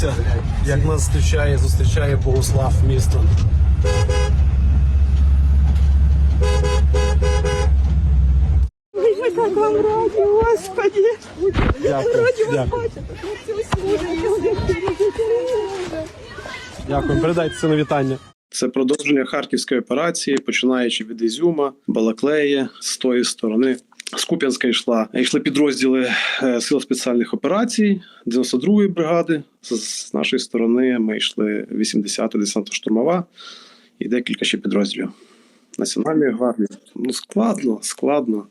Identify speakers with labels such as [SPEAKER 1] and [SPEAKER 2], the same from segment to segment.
[SPEAKER 1] Подивіться, як нас зустрічає, зустрічає Богослав місто.
[SPEAKER 2] Ми так вам раді, Господи.
[SPEAKER 1] Дякую.
[SPEAKER 2] Раді вас
[SPEAKER 1] Дякую.
[SPEAKER 2] бачити.
[SPEAKER 1] Дякую. Передайте це на вітання.
[SPEAKER 3] Це продовження харківської операції, починаючи від Ізюма, Балаклеї, з тої сторони. З Куп'янська йшла йшли підрозділи е, сил спеціальних операцій 92-ї бригади. З, нашої сторони ми йшли 80-та десанта штурмова і декілька ще підрозділів Національної гвардії. Ну складно, складно.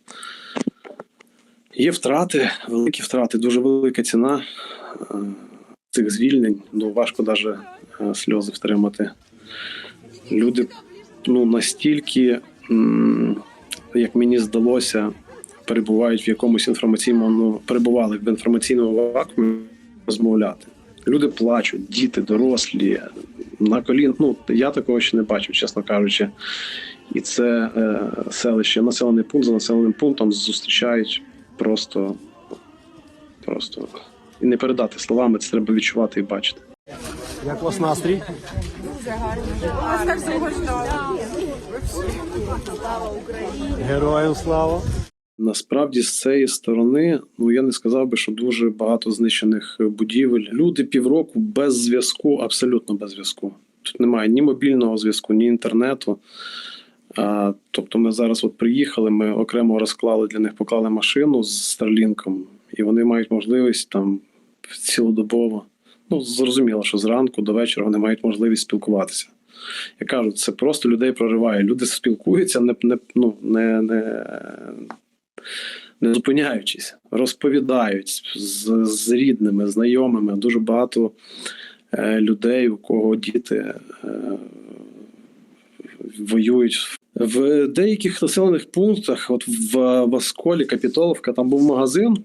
[SPEAKER 3] Є втрати, великі втрати, дуже велика ціна е, цих звільнень. Ну важко навіть сльози втримати люди ну настільки, як мені здалося, перебувають в якомусь інформаційному, ну, перебували в інформаційному вакуумі розмовляти. Люди плачуть, діти, дорослі, на колін. Ну я такого ще не бачив, чесно кажучи. І це е, селище, населений пункт за населеним пунктом зустрічають просто, просто і не передати словами, це треба відчувати і бачити.
[SPEAKER 1] Як у вас настрій? Героям слава!
[SPEAKER 3] Насправді з цієї сторони, ну я не сказав би, що дуже багато знищених будівель. Люди півроку без зв'язку, абсолютно без зв'язку. Тут немає ні мобільного зв'язку, ні інтернету. А, тобто, ми зараз от приїхали, ми окремо розклали для них, поклали машину з Старлінком, і вони мають можливість там цілодобово. Ну, зрозуміло, що зранку до вечора вони мають можливість спілкуватися. Я кажу, це просто людей прориває. Люди спілкуються, не, не, ну, не, не, не зупиняючись, розповідають з, з рідними, знайомими. Дуже багато е, людей, у кого діти е, воюють. В деяких населених пунктах, от в, в Осколі, Капітоловка, там був магазин.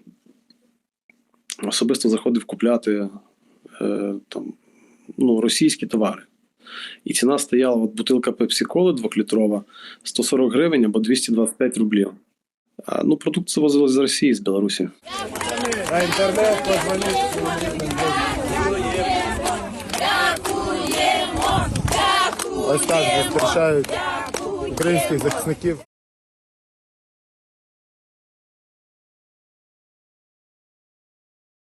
[SPEAKER 3] Особисто заходив купляти е, там, ну, російські товари. І ціна стояла от бутилка пепсі-коли двохлітрова 140 гривень або 225 рублів. Ну, продукція возилась з Росії, з Білорусі.
[SPEAKER 1] На інтернет. Ось так зустрічають українських захисників.